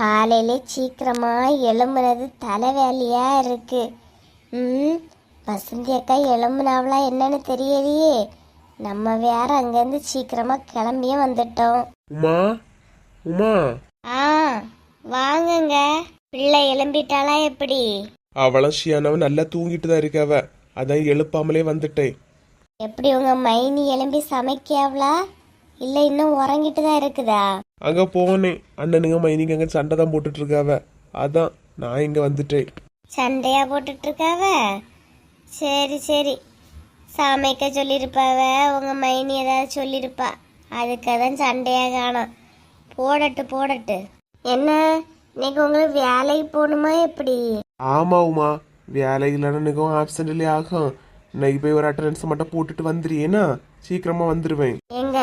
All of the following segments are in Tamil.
காலையில சீக்கிரமா எழும்புனது தலைவேலையா இருக்கு. ம் வசந்தி அக்கா எழும்புனாவளா என்னன்னு தெரியலையே. நம்ம வேற அங்கேருந்து சீக்கிரமா கிளம்பியே வந்துட்டோம். உமா உமா. ஆ வாங்குங்க. பிள்ளை எழும்பிட்டாளா எப்படி? அவளும் ஷியானாவும் நல்லா தூங்கிட்டு தான் இருக்காவ. அதான் எழுப்பாமலே வந்துட்டேன். எப்படி உங்க மைனி எழும்பி சமைக்காவளா இல்ல இன்னும் உறங்கிட்டு தான் இருக்குதா? அங்க போனேன் அண்ணனுங்க மைனிங்க அங்க சண்டை தான் போட்டுட்டு இருக்காவ அதான் நான் இங்க வந்துட்டேன். சண்டையா போட்டுட்டு இருக்காவ சரி சரி. சமைக்க சொல்லியிருப்பாவ உங்க மைனி ஏதாவது சொல்லியிருப்பா அதுக்கு தான் சண்டையா காணும். போடட்டு போடட்டு. என்ன? இன்னைக்கு உங்களுக்கு வேலைக்கு போகணுமா எப்படி? ஆமா உமா. வேலை இல்லைன்னு நிற்கும் ஆப்சண்ட்லே ஆகும். இன்னைக்கு போய் ஒரு அட்டண்டன்ஸ் மட்டும் போட்டுட்டு வந்துடுறியேனா சீக்கிரமா வந்துடுவேன் எங்க?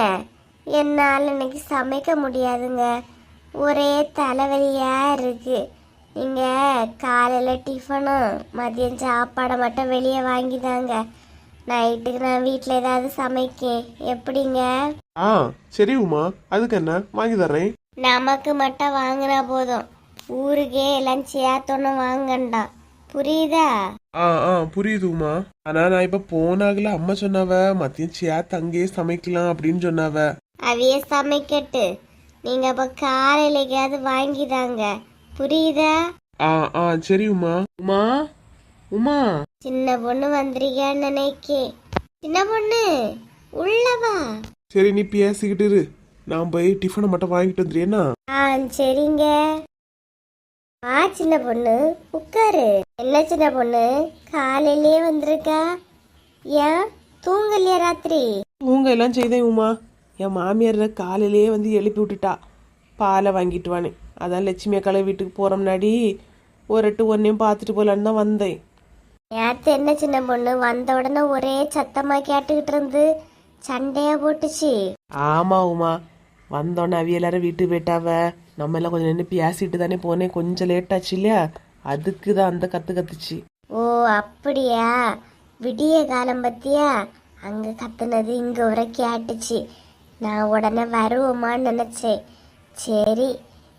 என்னால் இன்னைக்கு சமைக்க முடியாதுங்க. ஒரே தலைவலியா இருக்கு. நீங்க காலையில டிஃபனும் மதியம் சாப்பாடை மட்டும் வெளியே வாங்கிதாங்க. நைட்டுக்கு நான் வீட்டில் ஏதாவது சமைக்கேன். எப்படிங்க? ஆ சரி உமா. அதுக்கு என்ன? வாங்கி தர்றேன். நமக்கு மட்டும் வாங்கினா போதும். ஊருக்கே எல்லாம் சேர்த்தொன்னு வாங்கண்டாம் புரியுதா? ஆ ஆ புரியுது உமா. ஆனா நான் இப்ப போனாகல. அம்மா சொன்னாவ மதியம் சேர்த்து அங்கேயே சமைக்கலாம் அப்படின்னு சொன்னாவ. அவைய சமைக்கட்டு. நீங்க அப்ப காலையிலக்காவது வாங்கிதாங்க புரியுதா? ஆ ஆ சரி உமா. உமா? உமா? சின்ன பொண்ணு வந்திருக்கேன்னு நினைக்கே. சின்ன பொண்ணு உள்ளவா சரி நீ பேசிக்கிட்டு இரு. நான் போய் டிஃபனை மட்டும் வாங்கிட்டு வந்துடுறேன்னா ஆ சரிங்க. ஆ சின்ன பொண்ணு. உட்காரு. என்ன சின்ன பொண்ணு? காலையிலேயே வந்திருக்கா? ஏன்? தூங்கலையா ராத்திரி? தூங்க எல்லாம் செய்தேன் உமா. என் மாமியார் காலையிலேயே வந்து எழுப்பி விட்டுட்டா. பாலை வாங்கிட்டு வானே அதான் லட்சுமி அக்காளை வீட்டுக்கு போகிற முன்னாடி ஒரு எட்டு ஒன்றையும் பார்த்துட்டு போகலான்னு தான் வந்தேன். நேத்து என்ன சின்ன பொண்ணு? வந்த உடனே ஒரே சத்தமா கேட்டுக்கிட்டு இருந்து சண்டையா போட்டுச்சு. ஆமாம் உமா. வந்தோடனே அவிய எல்லாரும் வீட்டுக்கு போயிட்டாவ. நம்ம எல்லாம் கொஞ்சம் நின்று பேசிட்டு தானே போனேன். கொஞ்சம் லேட் ஆச்சு இல்லையா? அதுக்கு தான் அந்த கற்று கத்துச்சு. ஓ அப்படியா? விடிய காலம் பத்தியா? அங்க கத்துனது இங்க வரை கேட்டுச்சு. நான் உடனே வருவோமான்னு நினைச்சேன். சரி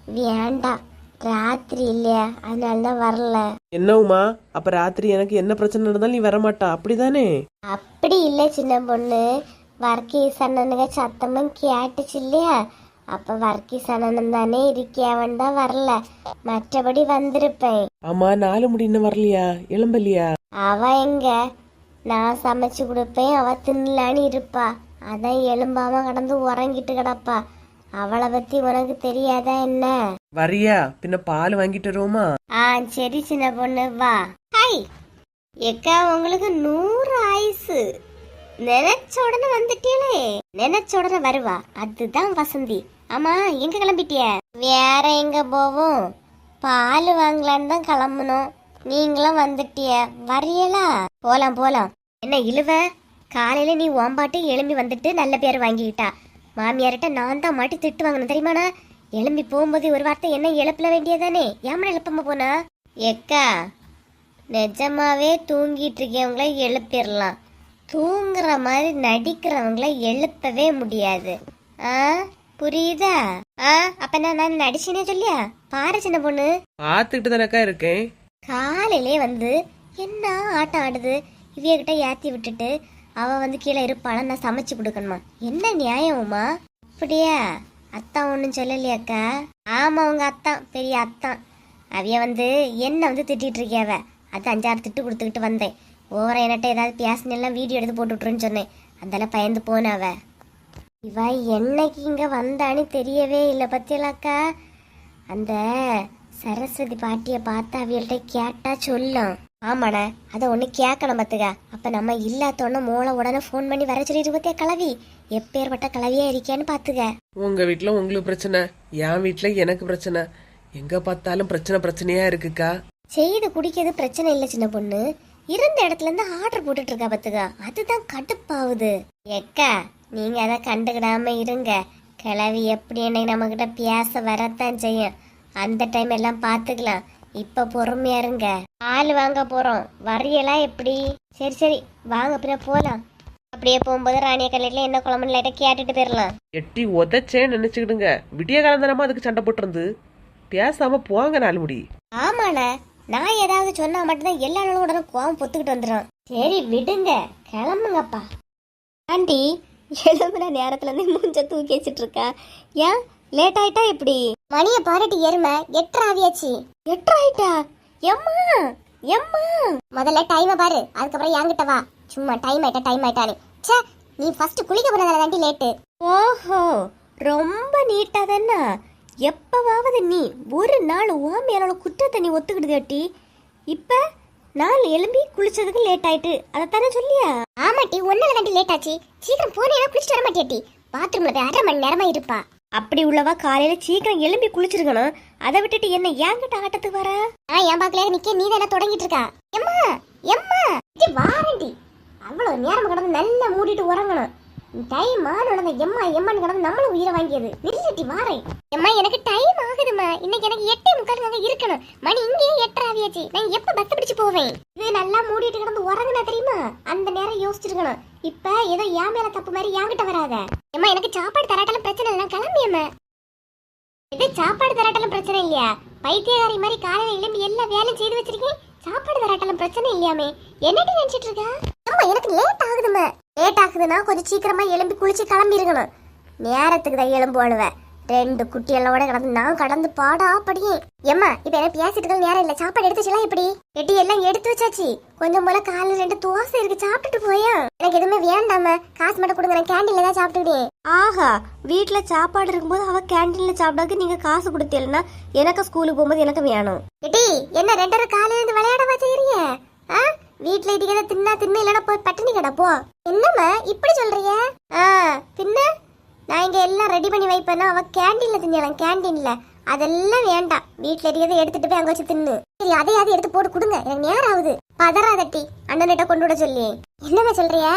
வேண்டாம். ராத்திரி இல்லையா? அதனால தான் வரல. என்ன உமா அப்போ ராத்திரி எனக்கு என்ன பிரச்சனை இருந்தாலும் நீ வரமாட்டா. அப்படிதானே? அப்படி இல்லை சின்ன பொண்ணு. வர்க்கீஸ் அண்ணனுங்க சத்தமும் கேட்டுச்சு இல்லையா? அப்ப வர்க்கீஸ் அண்ணன் தானே இருக்கியாவன் தான் வரல. மற்றபடி வந்திருப்பேன். ஆமா நாலு முடி இன்னும் வரலையா? எலும்பலையா அவ எங்க? நான் சமைச்சு கொடுப்பேன் அவ தின்னலான்னு இருப்பா. அதான் எலும்பாம கடந்து உறங்கிட்டு கிடப்பா அவளை பத்தி உனக்கு தெரியாதா என்ன? வரியா? பின்ன பால் வாங்கிட்டு வருவோமா? ஆ சரி சின்ன பொண்ணு வா. ஹாய். எக்கா உங்களுக்கு நூறு ஆயுசு. நினைச்ச உடனே வந்துட்டீங்களே நினைச்ச உடனே வருவா. அதுதான் வசந்தி. ஆமா எங்க கிளம்பிட்டிய? வேற எங்க போவோம்? பால் வாங்கலான்னு தான் கிளம்பணும் நீங்களும் வந்துட்டிய? வரியலா போலாம் போலாம். என்ன இழுவ? காலையில நீ ஓம்பாட்டு எழும்பி வந்துட்டு நல்ல பேர் வாங்கிக்கிட்டா. மாமியார்கிட்ட நான் தான் மாட்டி திட்டு வாங்கணும் தெரியுமாண்ணா? எழும்பி போகும்போது ஒரு வார்த்தை என்ன எழுப்பல வேண்டியதானே ஏமன எழுப்பாம போனா? எக்கா நிஜமாவே தூங்கிட்டு இருக்கவங்கள எழுப்பிடலாம். தூங்குற மாதிரி நடிக்கிறவங்கள எழுப்பவே முடியாது. ஆ புரியுதா? ஆ அப்ப நான் நான் நடிச்சினே சொல்லியா? பாரு சின்ன பொண்ணு. பார்த்துக்கிட்டு தானக்கா இருக்கேன். காலையிலே வந்து என்ன ஆட்டம் ஆடுது? இவியகிட்ட ஏத்தி விட்டுட்டு அவ வந்து கீழே இருப்பாள? நான் சமைச்சு கொடுக்கணுமா? என்ன நியாயமுமா அப்படியா? அத்தான் ஒன்றும் சொல்லலையாக்கா ஆமா அவங்க அத்தான் பெரிய அத்தான் அவைய வந்து என்ன வந்து திட்டிட்டு இருக்கியாவ அது அஞ்சாறு திட்டு கொடுத்துக்கிட்டு வந்தேன். ஓவரா என்கிட்ட ஏதாவது பேசினெல்லாம் வீடியோ எடுத்து போட்டு விட்ருன்னு சொன்னேன். அதெல்லாம் பயந்து போனாவ இவ என்னைக்கு இங்கே வந்தான்னு தெரியவே இல்லை பத்தியலாக்கா அந்த சரஸ்வதி பாட்டியை பார்த்து அவியல்கிட்ட கேட்டால் சொல்லும் ஆமாண்ணே அதை ஒன்று கேட்கணும் பார்த்துக்க. அப்போ நம்ம இல்லாதோன்னு மூளை உடனே ஃபோன் பண்ணி வர சொல்லிட்டு பத்தியா கிளவி எப்பேற்பட்ட கிளவியா இருக்கேன்னு பார்த்துக்க. உங்க வீட்ல உங்களுக்கு பிரச்சனை என் வீட்ல எனக்கு பிரச்சனை. எங்க பார்த்தாலும் பிரச்சனை பிரச்சனையா இருக்குக்கா? செய்து குடிக்கிறது பிரச்சனை இல்லை சின்ன பொண்ணு. இருந்த இடத்துல இருந்து ஆர்டர் போட்டுட்டு இருக்கா பார்த்துக்க. அதுதான் கடுப்பாகுது. எக்கா நீங்க அதை கண்டுக்கிடாம இருங்க. கிளவி எப்படி என்னை நம்ம கிட்ட பேச வரத்தான் செய்யும். அந்த டைம் எல்லாம் பார்த்துக்கலாம். இப்ப பொறுமையா இருங்க. ஆள் வாங்க போறோம். வரியெல்லாம் எப்படி? சரி சரி. வாங்க பின்ன போலாம். அப்படியே போகும்போது ராணிய கல்லில என்ன குழம்புன்னு லைட்டா கேட்டுட்டு போயிடலாம் எட்டி உதச்சேன்னு நினைச்சுக்கிடுங்க. விடிய காலம் தானமா அதுக்கு சண்டை போட்டிருந்து. பேசாம போங்க நாலு முடி ஆமாண்ண. நான் ஏதாவது சொன்னா மட்டும்தான் எல்லா நாளும் உடனே கோவம் பொத்துக்கிட்டு வந்துடும் சரி விடுங்க. கிளம்புங்கப்பா. ஆண்டி எழும்புன நேரத்துல இருந்து மூஞ்ச தூக்கி வச்சிட்டு இருக்கா? ஏன்? லேட் ஆயிட்டா இப்படி மணிய பாருட்டி எருமை எட்டு ஆவியாச்சு. எட்டு ஆயிட்டா எம்மா எம்மா. முதல்ல டைமை பாரு அதுக்கப்புறம் என்கிட்ட வா. சும்மா டைம் ஆயிட்டா டைம் ஆயிட்டானே ச்சே நீ ஃபர்ஸ்ட் குளிக்க போனதால தாண்டி லேட்டு ஓஹோ ரொம்ப நீட்டா தானே. எப்பவாவது நீ ஒரு நாள் ஓ மேலோட குற்றத்தை நீ ஒத்துக்கிட்டு கட்டி இப்ப நாள் எழும்பி குளிச்சதுக்கு லேட் ஆயிட்டு. அதைத்தானே சொல்லியா? ஆமாட்டி ஒன்னால தாண்டி லேட் ஆச்சு. சீக்கிரம் போனேன்னா குளிச்சுட்டு வர மாட்டியாட்டி பாத்ரூம்ல போய் அரை மணி நேரமா இருப்பா. அப்படி உள்ளவா காலையில சீக்கிரம் எழும்பி குளிச்சிருக்கணும். அதை விட்டுட்டு என்ன ஏங்கிட்ட ஆட்டத்துக்கு வர? ஆ என் பாக்கல நிக்க நீ தானே தொடங்கிட்டு இருக்கா? எம்மா எம்மா வாரண்டி அவ்வளவு நேரம் கிடந்து நல்லா மூடிட்டு உறங்கணும். டைம் ஆனோட எம்மா எம்மான்னு கிடந்து நம்மளும் உயிரை வாங்கியது. நில்லட்டி வாரேன். எம்மா எனக்கு டைம் ஆகுதும்மா. இன்னைக்கு எனக்கு எட்டே முக்கால் அங்க இருக்கணும். மணி இங்கேயே எட்டரை ஆவியாச்சு நான் எப்ப பஸ் பிடிச்சு போவேன்? இது நல்லா மூடிட்டு கிடந்து உறங்குனா தெரியுமா? அந்த நேரம் யோசிச்சிருக்கணும். இப்ப ஏதோ என் மேல தப்பு மாதிரி என்கிட்ட வராத. ஏமா எனக்கு சாப்பாடு தராட்டாலும் பிரச்சனை இல்லை நான் கிளம்பியம்மா இது சாப்பாடு தராட்டாலும் பிரச்சனை இல்லையா? பைத்தியகாரி மாதிரி காலையில எழும்பி எல்லா வேலையும் செய்து வச்சிருக்கேன் சாப்பாடு தராட்டாலும் பிரச்சனை இல்லையாமே? என்னட்டு நினைச்சிட்டு இருக்கா அம்மா எனக்கு லேட் ஆகுதும்மா. லேட் ஆகுதுன்னா கொஞ்சம் சீக்கிரமா எழும்பி குளிச்சு கிளம்பி இருக்கணும் நேரத்துக்கு தான் எழும்புவானுவ. ரெண்டு குட்டியெல்லோட கடந்து நான் கடந்து பாடா படியேன் ஏம்மா இப்ப என்ன பேசிட்டு இருக்க நேரம் இல்ல. சாப்பாடு எடுத்து வச்சுலாம் எப்படி? எட்டி எல்லாம் எடுத்து வச்சாச்சு. கொஞ்சம் போல காலையில் ரெண்டு தோசை இருக்கு சாப்பிட்டுட்டு போயா. எனக்கு எதுவுமே வேண்டாம காசு மட்டும் கொடுங்க நான் கேண்டீன்ல தான் சாப்பிட்டுக்கிட்டேன். ஆஹா வீட்டில் சாப்பாடு இருக்கும்போது அவ கேண்டீன்ல சாப்பிடாக்கு நீங்க காசு கொடுத்தீங்கன்னா எனக்கு ஸ்கூலுக்கு போகும்போது எனக்கு வேணும். எட்டி என்ன ரெண்டரை காலையில இருந்து விளையாட வச்சுக்கிறீங்க ஆ? வீட்டில் இதுக்கு தின்னா தின்னு இல்லைன்னா போய் பட்டினி கிடப்போ என்னம்மா இப்படி சொல்றீங்க? ஆ தின்ன நான் இங்கே எல்லாம் ரெடி பண்ணி வைப்பேன்னா அவள் கேண்டீனில் திங்கலாம் கேண்டீன்ல அதெல்லாம் வேண்டாம். வீட்டில் இருக்கிறத எடுத்துட்டு போய் அங்கே வச்சு தின்னு. சரி அதையாவது எடுத்து போட்டு கொடுங்க. எனக்கு நேரம் ஆகுது. பதறாதட்டி. அண்ணனிட்ட கொண்டு விட சொல்லி. என்னம்மா சொல்றிய?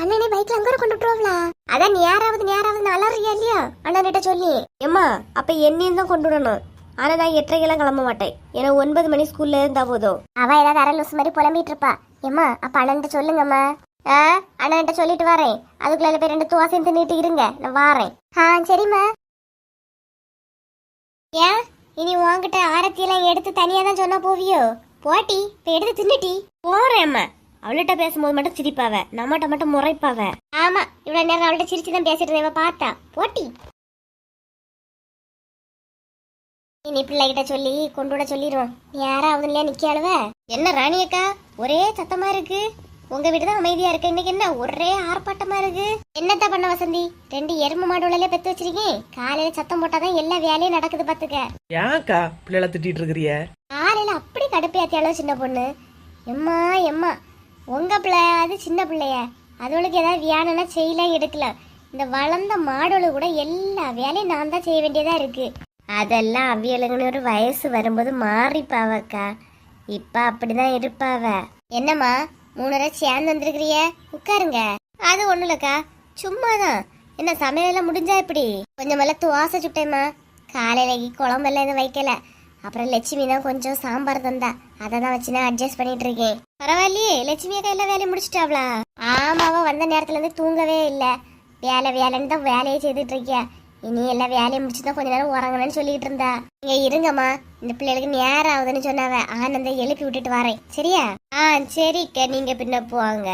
அண்ணனே பைக்ல அங்கே கொண்டு விட்டுருவாங்களா? அதான் நேராவது நேராவது அலறியா இல்லையா? அண்ணனிட்ட சொல்லி. ஏம்மா அப்ப என்னையும் தான் கொண்டு விடணும். ஆனா நான் எட்டரைக்கெல்லாம் கிளம்ப மாட்டேன். ஏன்னா ஒன்பது மணி ஸ்கூல்ல இருந்தா போதும். அவ ஏதாவது அரை லூஸ் மாதிரி புலம்பிட்டு இருப்பா. ஏம்மா அப்ப அண்ணன்ட்ட சொல்லுங்கம்மா. ஆ அண்ணன்ட்ட சொல்லிட்டு வரேன். அதுக்குள்ள போய் ரெண்டு துவாசையும் தின்னுட்டு இருங்க. நான் வாரேன். ஆ சரிம்மா. ஏன்? இனி உன்கிட்ட ஆரத்தி எல்லாம் எடுத்து தனியா தான் சொன்னா போவியோ? போட்டி இப்ப எடுத்து தின்னுட்டி. போறேம்மா. அவள்கிட்ட பேசும்போது மட்டும் சிரிப்பாவ. நம்மகிட்ட மட்டும் முறைப்பாவ. ஆமா இவ்வளவு நேரம் அவள்கிட்ட சிரிச்சு தான் பேசிட்டு இருந்தேன். பார்த்தா. போட்டி. இனி பிள்ளைகிட்ட சொல்லி கொண்டு விட சொல்லிடுவோம் யாராவது இல்லையா நிக்காளுவ என்ன ராணி அக்கா ஒரே சத்தமா இருக்கு. உங்க வீடு தான் அமைதியா இருக்கு. இன்னைக்கு என்ன ஒரே ஆர்ப்பாட்டமா இருக்கு? என்னத்த பண்ண வசந்தி? ரெண்டு எருமை மாடுகளே பெத்து வச்சிருக்கேன் காலையில சத்தம் போட்டாதான் எல்லா வேலையும் நடக்குது பாத்துக்க. ஏன்க்கா பிள்ளைகளை திட்டிட்டு இருக்கிறிய காலையில அப்படி கடுப்பேத்தியாலும் சின்ன பொண்ணு? எம்மா எம்மா உங்க பிள்ளை அது சின்ன பிள்ளைய. அதுகளுக்கு ஏதாவது வியானம்னா செய்யலாம் எடுக்கலாம். இந்த வளர்ந்த மாடுகளு கூட எல்லா வேலையும் நான் தான் செய்ய வேண்டியதா இருக்கு. அதெல்லாம் அவியலுங்கன்னு ஒரு வயசு வரும்போது மாறிப்பாவக்கா. இப்ப அப்படிதான் இருப்பாவ. என்னம்மா மூணரை சேர்ந்து வந்திருக்கிறிய. உட்காருங்க. அது ஒண்ணும் இல்லக்கா. சும்மாதான். என்ன சமையலெல்லாம் முடிஞ்சா இப்படி கொஞ்சம் மேல துவாசை சுட்டேம்மா. காலையிலக்கு குழம்பெல்லாம் எதுவும் வைக்கல. அப்புறம் லட்சுமி தான் கொஞ்சம் சாம்பார் தந்தா. அதை தான் வச்சு நான் அட்ஜஸ்ட் பண்ணிட்டு இருக்கேன். பரவாயில்லையே லட்சுமி அக்கா எல்லா வேலையும் முடிச்சிட்டாவளா? ஆமாவா வந்த நேரத்துல இருந்து தூங்கவே இல்லை. வேலை வேலைன்னு தான் வேலையை செய்துட்டு இருக்கியா? இனி எல்லா வேலையும் முடிச்சு தான் கொஞ்ச நேரம் உறங்கணும்னு சொல்லிட்டு இருந்தா. இங்க இருங்கம்மா. இந்த பிள்ளைகளுக்கு நேரம் ஆகுதுன்னு சொன்னாவ. ஆனந்த எழுப்பி விட்டுட்டு வரேன். சரியா? ஆ சரிக்கா. நீங்க பின்ன போவாங்க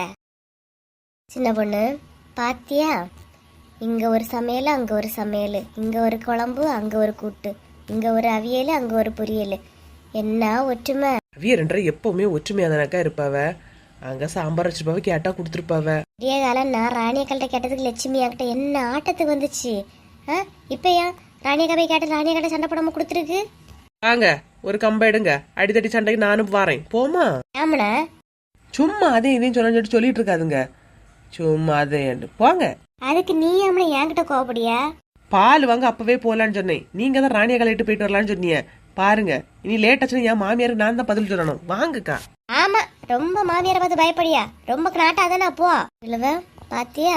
சின்ன பொண்ணு பாத்தியா? இங்க ஒரு சமையல் அங்க ஒரு சமையல். இங்க ஒரு குழம்பு அங்க ஒரு கூட்டு. இங்க ஒரு அவியல் அங்க ஒரு பொரியல். என்ன ஒற்றுமை? அவிய ரெண்டரை எப்பவுமே ஒற்றுமையா தானக்கா இருப்பாவ? அங்க சாம்பார் வச்சிருப்பாவ கேட்டா கொடுத்துருப்பாவ? விடிய காலம் நான் ராணியக்கள்கிட்ட கேட்டதுக்கு லட்சுமி என்கிட்ட என்ன ஆட்டத்துக்கு வந்துச்சு? ஆ இப்போ ஏன்? ராணியக்கா போய் கேட்ட ராணியக்கட்ட சண்டை போடாம கொடுத்துருக்கு? வாங்க ஒரு கம்ப எடுங்க. அடித்தடி சண்டைக்கு நானும் வாரேன். போமா? ஆமண்ணா சும்மா அதே இதையும் சொல்ல சொல்லிட்டு சொல்லிட்டு இருக்காதுங்க. சும்மா அதே போங்க. அதுக்கு நீ ஆமண்ணா என்கிட்ட கோவப்படியா? பால் வாங்க அப்பவே போலான்னு சொன்னேன். நீங்க தான் ராணியை கலையிட்டு போயிட்டு வரலான்னு சொன்னீங்க. பாருங்க இனி லேட் ஆச்சுன்னா என் மாமியாருக்கு நான் தான் பதில் சொல்லணும். வாங்கக்கா. ஆமா ரொம்ப மாமியாரை பார்த்து பயப்படியா? ரொம்ப நாட்டாதானே போ இல்லவ பாத்தியா?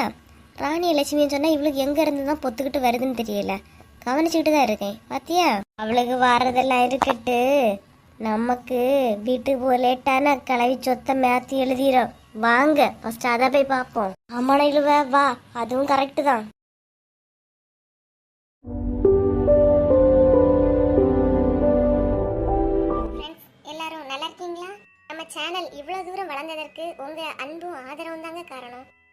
ராணியை லட்சுமின்னு சொன்னால் இவளுக்கு எங்கே இருந்து தான் பொத்துக்கிட்டு வருதுன்னு தெரியல. கவனிச்சுக்கிட்டு தான் இருக்கேன். பாத்தியா? அவளுக்கு வாரதெல்லாம் இருக்கட்டு. நமக்கு வீட்டுக்கு போக லேட்டான கலவி சொத்தை மேத்தி எழுதிடும் வாங்க ஃபர்ஸ்ட் அதை போய் பார்ப்போம். அம்மா இழுவ வா. அதுவும் கரெக்டு தான். எல்லாரும் நல்லா இருக்கீங்களா? நம்ம சேனல் இவ்வளோ தூரம் வளர்ந்ததற்கு உங்கள் அன்பும் ஆதரவும் தாங்க காரணம்.